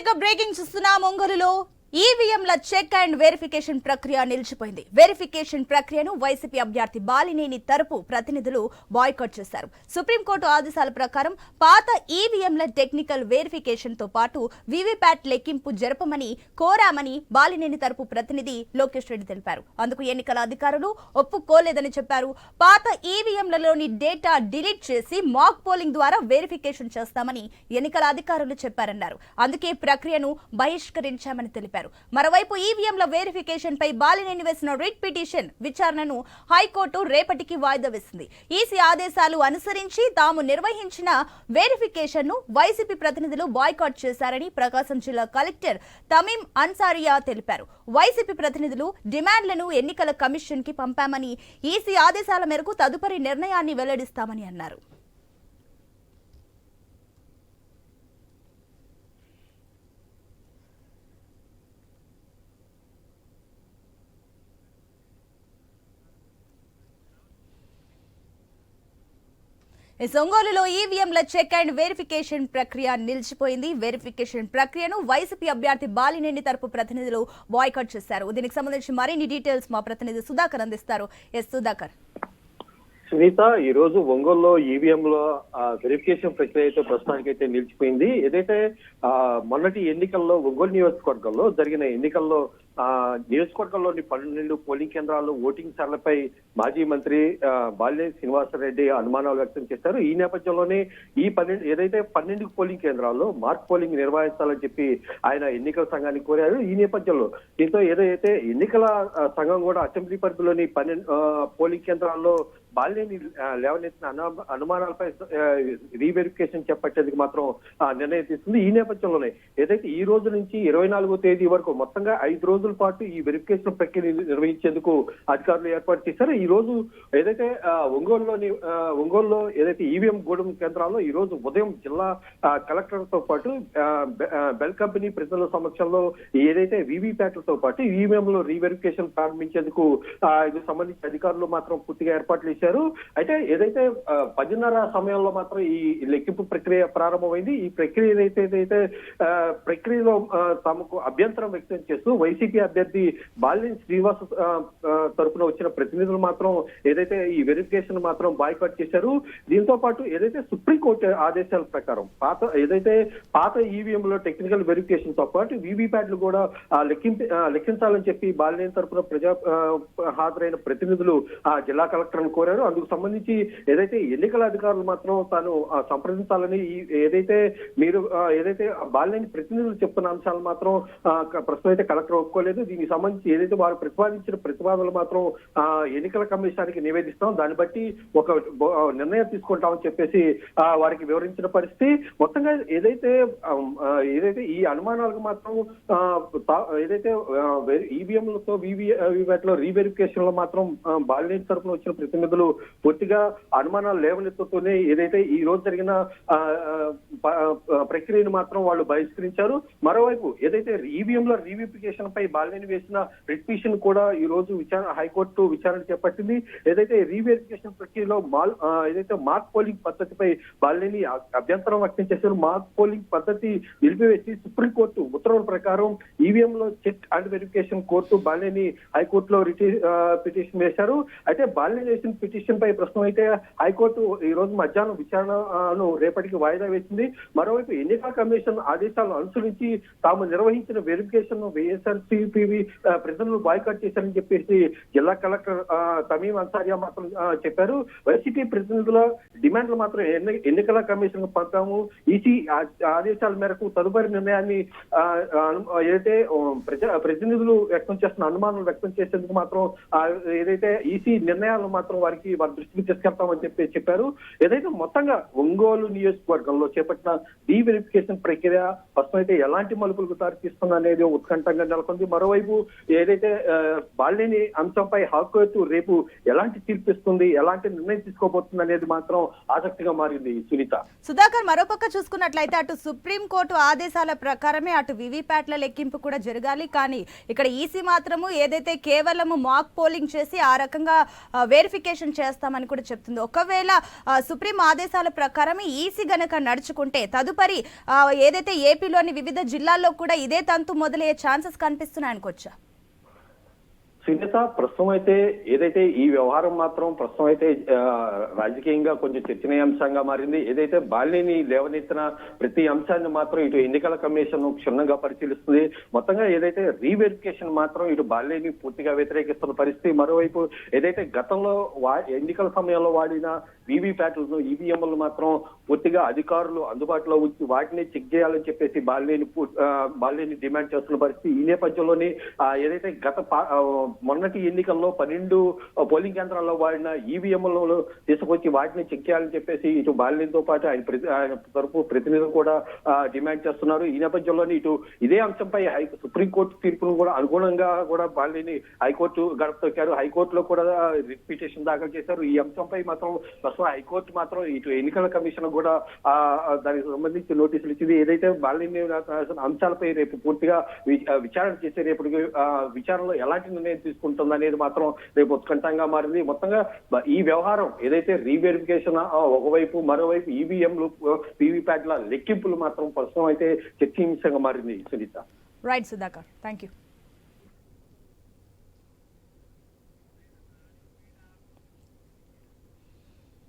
ఇక బ్రేకింగ్ చూస్తున్నాం ఒంగోలులో. ఈవీఎంల చెక్ అండ్ వెరిఫికేషన్ ప్రక్రియ నిలిచిపోయింది. వెరిఫికేషన్ ప్రక్రియను వైసీపీ అభ్యర్థి బాలినేని తరపు ప్రతినిధులు బాయ్కాట్ చేశారు. సుప్రీంకోర్టు ఆదేశాల ప్రకారం పాత ఈవీఎంల టెక్నికల్ వెరిఫికేషన్తో పాటు వివిప్యాట్ లెక్కింపు జరపమని కోరామని బాలినేని తరపు ప్రతినిధి లోకేష్ రెడ్డి తెలిపారు. అందుకు ఎన్నికల అధికారులు ఒప్పుకోలేదని చెప్పారు. పాత ఈవీఎంలలోని డేటా డిలీట్ చేసి మాక్ పోలింగ్ ద్వారా వెరిఫికేషన్ చేస్తామని ఎన్నికల అధికారులు చెప్పారన్నారు. అందుకే ప్రక్రియను బహిష్కరించామని తెలిపారు. మరోవైపు ఈవీఎంల వెరిఫికేషన్ పై బాలినేని వేసిన రిట్ పిటిషన్ విచారణను హైకోర్టు రేపటికి వాయిదా వేసింది. ఈసీ ఆదేశాలు అనుసరించి తాము నిర్వహించిన వెరిఫికేషన్ను వైసీపీ ప్రతినిధులు బాయ్కాట్ చేశారని ప్రకాశం జిల్లా కలెక్టర్ తమీం అన్సారియా తెలిపారు. వైసీపీ ప్రతినిధులు డిమాండ్లను ఎన్నికల కమిషన్కి పంపామని ఈసీ ఆదేశాల మేరకు తదుపరి నిర్ణయాన్ని వెల్లడిస్తామని అన్నారు. ఒంగోలులో ఈవీఎంల చెక్ అండ్ వెరిఫికేషన్ ప్రక్రియ నిలిచిపోయింది. వెరిఫికేషన్ ప్రక్రియను వైసీపీ అభ్యర్థి బాలినేని తరపు ప్రతినిధులు బాయ్కాట్ చేశారు. దీనికి సంబంధించి మరిన్ని డీటెయిల్స్ మా ప్రతినిధి సుధాకర్ అందిస్తారు. ఎస్ సుధాకర్. సునీత ఈ రోజు ఒంగోలులో ఈవీఎం లో వెరిఫికేషన్ ప్రక్రియ అయితే ప్రస్తుతానికి అయితే నిలిచిపోయింది. ఏదైతే ఆ, మొన్నటి ఎన్నికల్లో ఒంగోలు నియోజకవర్గంలో జరిగిన ఎన్నికల్లో ఆ నియోజకవర్గంలోని పన్నెండు పోలింగ్ కేంద్రాల్లో ఓటింగ్ సార్లపై మాజీ మంత్రి ఆ, శ్రీనివాసరెడ్డి అనుమానాలు వ్యక్తం చేశారు. ఈ నేపథ్యంలోనే ఈ పన్నెండు ఏదైతే పన్నెండు పోలింగ్ కేంద్రాల్లో మార్క్ పోలింగ్ నిర్వహించాలని చెప్పి ఆయన ఎన్నికల సంఘాన్ని కోరారు. ఈ నేపథ్యంలో దీంతో ఏదైతే ఎన్నికల సంఘం కూడా అసెంబ్లీ పరిధిలోని పన్నెండు పోలింగ్ కేంద్రాల్లో బాలినేని లేవనెత్తిన అనుమానాలపై రీవెరిఫికేషన్ చేపట్టేందుకు మాత్రం నిర్ణయం తీసుకుంది. ఈ నేపథ్యంలోనే ఏదైతే ఈ రోజు నుంచి ఇరవై నాలుగో తేదీ వరకు మొత్తంగా ఐదు రోజుల పాటు ఈ వెరిఫికేషన్ ప్రక్రియ నిర్వహించేందుకు అధికారులు ఏర్పాటు చేశారు. ఈ రోజు ఏదైతే ఒంగోలులోని ఒంగోలులో ఏదైతే ఈవీఎం గూడెం కేంద్రాల్లో ఈ రోజు ఉదయం జిల్లా కలెక్టర్తో కలెక్టర్తో పాటు బెల్ కంపెనీ ప్రజల సమక్షంలో ఏదైతే వీవీప్యాట్లతో పాటు ఈవీఎం లో రీవెరిఫికేషన్ ప్రారంభించేందుకు ఇది సంబంధించి అధికారులు మాత్రం పూర్తిగా ఏర్పాట్లు చేశారు. అయితే ఏదైతే పదిన్నర సమయంలో మాత్రం ఈ లెక్కింపు ప్రక్రియ ప్రారంభమైంది. ఈ ప్రక్రియ ఏదైతే ఏదైతే ప్రక్రియలో తమకు అభ్యంతరం వ్యక్తం చేస్తూ వైసీపీ అభ్యర్థి బాలినేని శ్రీనివాస్ తరఫున తరపున వచ్చిన ప్రతినిధులు మాత్రం ఏదైతే ఈ వెరిఫికేషన్ మాత్రం బాయ్కాట్ చేశారు. దీంతో పాటు ఏదైతే సుప్రీంకోర్టు ఆదేశాల ప్రకారం పాత ఏదైతే పాత ఈవీఎం లో టెక్నికల్ వెరిఫికేషన్తో పాటు వీవీప్యాట్లు కూడా లెక్కింపు లెక్కించాలని చెప్పి బాలినేని తరపున ప్రజా హాజరైన ప్రతినిధులు ఆ జిల్లా కలెక్టర్ కోరారు. అందుకు సంబంధించి ఏదైతే ఎన్నికల అధికారులు మాత్రం తాను సంప్రదించాలని ఏదైతే మీరు ఏదైతే బాలినేని ప్రతినిధులు చెప్తున్న అంశాలు మాత్రం ప్రస్తుతం అయితే కలెక్టర్ ఒప్పుకోలేదు. దీనికి సంబంధించి ఏదైతే వారు ప్రతిపాదించిన ప్రతిపాదనలు మాత్రం ఆ, ఎన్నికల కమిషన్కి నివేదిస్తాం దాన్ని బట్టి ఒక నిర్ణయం తీసుకుంటామని చెప్పేసి వారికి వివరించిన పరిస్థితి. మొత్తంగా ఏదైతే ఏదైతే ఈ అనుమానాలకు మాత్రం ఏదైతే ఈవీఎంలతో వీవీప్యాట్లో రీవెరిఫికేషన్లో మాత్రం బాలినేని తరపున వచ్చిన ప్రతినిధులు పూర్తిగా అనుమానాలు లేవనెత్తుతూనే ఏదైతే ఈ రోజు జరిగిన ప్రక్రియను మాత్రం వాళ్ళు బహిష్కరించారు. మరోవైపు ఏదైతే ఈవీఎంల లో రీవెరిఫికేషన్ పై బాలినేని వేసిన రిట్మిషన్ కూడా ఈ రోజు విచారణ హైకోర్టు విచారణ చేపట్టింది. ఏదైతే రీవెరిఫికేషన్ ప్రక్రియలో మాల్ ఏదైతే మార్క్ పోలింగ్ పద్ధతిపై బాలినేని అభ్యంతరం వ్యక్తం చేశారు మార్క్ పోలింగ్ పద్ధతి నిలిపివేసి సుప్రీంకోర్టు ఉత్తర్వుల ప్రకారం ఈవీఎం లో check and verification court Balineni హైకోర్టులో రిటి- పిటిషన్ వేశారు. అయితే బాలినేని వేసిన పిటిషన్ పై ప్రస్తుతం అయితే హైకోర్టు ఈ రోజు మధ్యాహ్నం విచారణను రేపటికి వాయిదా వేసింది. మరోవైపు ఎన్నికల కమిషన్ ఆదేశాలను అనుసరించి తాము నిర్వహించిన వెరిఫికేషన్ వైఎస్ఆర్సీపీవి ప్రజలను బాయ్కాట్ చేశారని చెప్పేసి జిల్లా కలెక్టర్ తమీం అన్సారియా మాత్రం చెప్పారు. వైసీపీ ప్రతినిధుల డిమాండ్లు మాత్రం ఎన్ని- ఎన్నికల కమిషన్ పంపాము. ఈసీ ఆదేశాల మేరకు తదుపరి నిర్ణయాన్ని ఏదైతే ప్రజా ప్రతినిధులు వ్యక్తం చేస్తున్న అనుమానాలు వ్యక్తం చేసేందుకు మాత్రం ఏదైతే ఈసీ నిర్ణయాలను మాత్రం వారికి వారి దృష్టికి తీసుకెళ్తామని చెప్పి చెప్పారు. ఏదైతే మొత్తంగా ఒంగోలు నియోజకవర్గంలో చేపట్టిన డీ వెరిఫికేషన్ ప్రక్రియ ప్రస్తుతం అయితే ఎలాంటి మలుపులకు దారితీస్తుంది అనేది ఉత్కంఠంగా నెలకొంది. మరోవైపు ఏదైతే బాలిని అంశంపై హైకోర్టు రేపు ఎలాంటి తీర్పు ఇస్తుంది ఎలాంటి నిర్ణయం తీసుకోబోతుంది అనేది మాత్రం ఆసక్తిగా మారింది సునీత. సుధాకర్ మరోపక్క చూసుకున్నట్లయితే అటు సుప్రీం కోర్టు ఆదేశాల ప్రకారమే అటు వివిప్యాట్ల లెక్కింపు కూడా జరగాలి. కానీ ఇక్కడ ఈసీ మాత్రము ఏదైతే కేవలం మాక్ పోలింగ్ చేసి ఆ రకంగా వెరిఫికేషన్ చేస్తామని కూడా చెప్తుంది. ఒకవేళ సుప్రీం ఆదేశాల ప్రకారం ఈసీ గనక నడుచుకుంటే తదుపరి ఏదైతే ఏపీలోని వివిధ జిల్లాల్లో కూడా ఇదే తంతు మొదలయ్యే ఛాన్సెస్ కనిపిస్తున్నాయనుకోవచ్చా? సునీత ప్రస్తుతం అయితే ఏదైతే ఈ వ్యవహారం మాత్రం ప్రస్తుతం అయితే రాజకీయంగా కొంచెం చర్చనీయాంశంగా మారింది. ఏదైతే బాలిని లేవనెత్తిన ప్రతి అంశాన్ని మాత్రం ఇటు ఎన్నికల కమిషన్ క్షుణ్ణంగా పరిశీలిస్తుంది. మొత్తంగా ఏదైతే రీవెరిఫికేషన్ మాత్రం ఇటు బాలిని పూర్తిగా వ్యతిరేకిస్తున్న పరిస్థితి మరోవైపు ఏదైతే గతంలో వా ఎన్నికల సమయంలో వాడిన వీవీప్యాట్లను ఈవీఎంలు మాత్రం పూర్తిగా అధికారులు అందుబాటులో ఉంచి వాటిని చెక్ చేయాలని చెప్పేసి బాలినేని బాలినేని డిమాండ్ చేస్తున్న పరిస్థితి. ఈ నేపథ్యంలోనే ఏదైతే గత మొన్నటి ఎన్నికల్లో పన్నెండు పోలింగ్ కేంద్రాల్లో వాడిన ఈవీఎంలను తీసుకొచ్చి వాటిని చెక్ చేయాలని చెప్పేసి ఇటు బాలినేనితో పాటు ఆయన ప్రతి ఆయన తరపు ప్రతినిధులు కూడా డిమాండ్ చేస్తున్నారు. ఈ నేపథ్యంలోనే ఇటు ఇదే అంశంపై సుప్రీంకోర్టు తీర్పును కూడా అనుగుణంగా కూడా బాలినేని హైకోర్టు గడప తొక్కారు. హైకోర్టులో కూడా రిట్ పిటిషన్ దాఖలు చేశారు. ఈ అంశంపై మాత్రం ప్రస్తుతం హైకోర్టు మాత్రం ఇటు ఎన్నికల కమిషన్ కూడా దానికి సంబంధించి నోటీసులు ఇచ్చింది ఏదైతే బాలిని అంశాలపై రేపు పూర్తిగా uh, విచారణ చేసే రేపు uh, విచారణలో ఎలాంటి నిర్ణయం తీసుకుంటుంది అనేది మాత్రం రేపు ఉత్కంఠంగా మారింది. మొత్తంగా ఈ వ్యవహారం ఏదైతే రీవెరిఫికేషన్ ఒకవైపు మరోవైపు ఈవీఎంలు వీవీప్యాట్ల uh, లెక్కింపులు మాత్రం ప్రస్తుతం అయితే చర్చనీయాంశంగా మారింది Sunitha. Right Sudhakar thank you